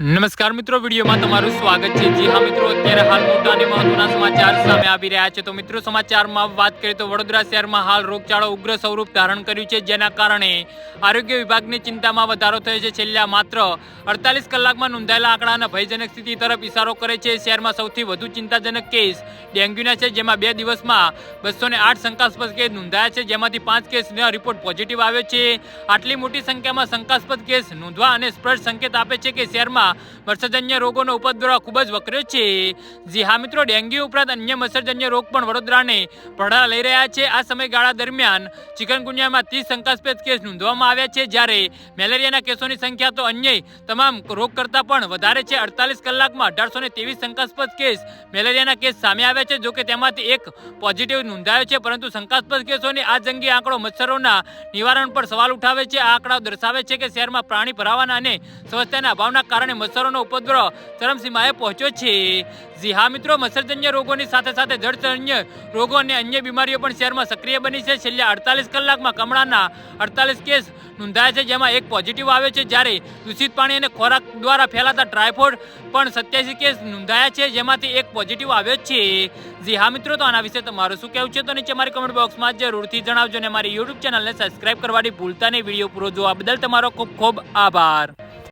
નમસ્કાર મિત્રો, વિડીયોમાં તમારું સ્વાગત છે. જી હા મિત્રો, અત્યારે હાલ મોટા અને મહત્વના સમાચાર સામે આવી રહ્યા છે. તો મિત્રો, સમાચારમાં વાત કરીએ તો વડોદરા શહેરમાં હાલ રોગચાળો ઉગ્ર સ્વરૂપ ધારણ કર્યું છે, જેના કારણે આરોગ્ય વિભાગની ચિંતામાં વધારો થયો છે. છેલ્લા માત્ર અડતાલીસ કલાકમાં નોંધાયેલા આંકડાના ભયજનક સ્થિતિ તરફ ઇશારો કરે છે. શહેરમાં સૌથી વધુ ચિંતાજનક કેસ ડેન્ગ્યુના છે, જેમાં બે દિવસમાં બસો ને આઠ શંકાસ્પદ કેસ નોંધાયા છે. જેમાંથી પાંચ કેસનો રિપોર્ટ પોઝિટિવ આવ્યો છે. આટલી મોટી સંખ્યામાં શંકાસ્પદ કેસ નોંધવા અને સ્પષ્ટ સંકેત આપે છે કે શહેરમાં મચ્છરજન્ય રોગોનો ઉપદ્રવ ખૂબ જ વકર્યો છે. જી હા મિત્રો, ડેન્ગ્યુ ઉપરાંત અન્ય મચ્છરજન્ય રોગ પણ વડોદરાને પડા લઈ રહ્યા છે. આ સમયગાળા દરમિયાન ચિકનગુનિયામાં ત્રીસ શંકાસ્પદ કેસ નોંધવામાં આવ્યા છે. જ્યારે મેલેરિયાના કેસોની સંખ્યા તો અન્ય તમામ રોગ કરતાં પણ વધારે છે. અડતાલીસ કલાકમાં અઢારસો શંકાસ્પદ કેસ મેલેરિયાના કેસ સામે આવ્યા છે, જોકે તેમાંથી એક પોઝિટિવ નોંધાયો છે. પરંતુ શંકાસ્પદ કેસોની આ જંગી આંકડો મચ્છરોના નિવારણ પર સવાલ ઉઠાવે છે. આ આંકડાઓ દર્શાવે છે કે શહેરમાં પ્રાણી ભરાવાના અને સ્વચ્છતાના અભાવના કારણે મચ્છરોનો ઉપદ્રવ ચરમસીમાએ પહોંચ્યો છે. જી હા મિત્રો, મચ્છરજન્ય રોગોની સાથે સાથે જળજન્ય રોગો અને અન્ય બીમારીઓ પણ શહેરમાં સક્રિય બની છે. છેલ્લા અડતાલીસ કલાકમાં કમળાના અડતાલીસ કેસ નોંધાયા છે, જેમાં એક પોઝિટિવ આવ્યો છે, જ્યારે દૂષિત પાણી અને ખોરાક દ્વારા ફેલાતા ટ્રાયફોડ પણ સત્યાસી કેસ નોંધાયા છે, જેમાંથી એક પોઝિટિવ આવ્યો છે. જી હા મિત્રો, તો આના વિશે તમારું શું કહેવું છે? તો નીચે મારી કમેન્ટ બોક્સમાં જરૂરથી જણાવજો અને મારી યુટ્યુબ ચેનલને સબસ્ક્રાઈબ કરવાની ભૂલતા નહીં. વીડિયો પૂરો જોવા બદલ તમારો ખૂબ ખૂબ આભાર.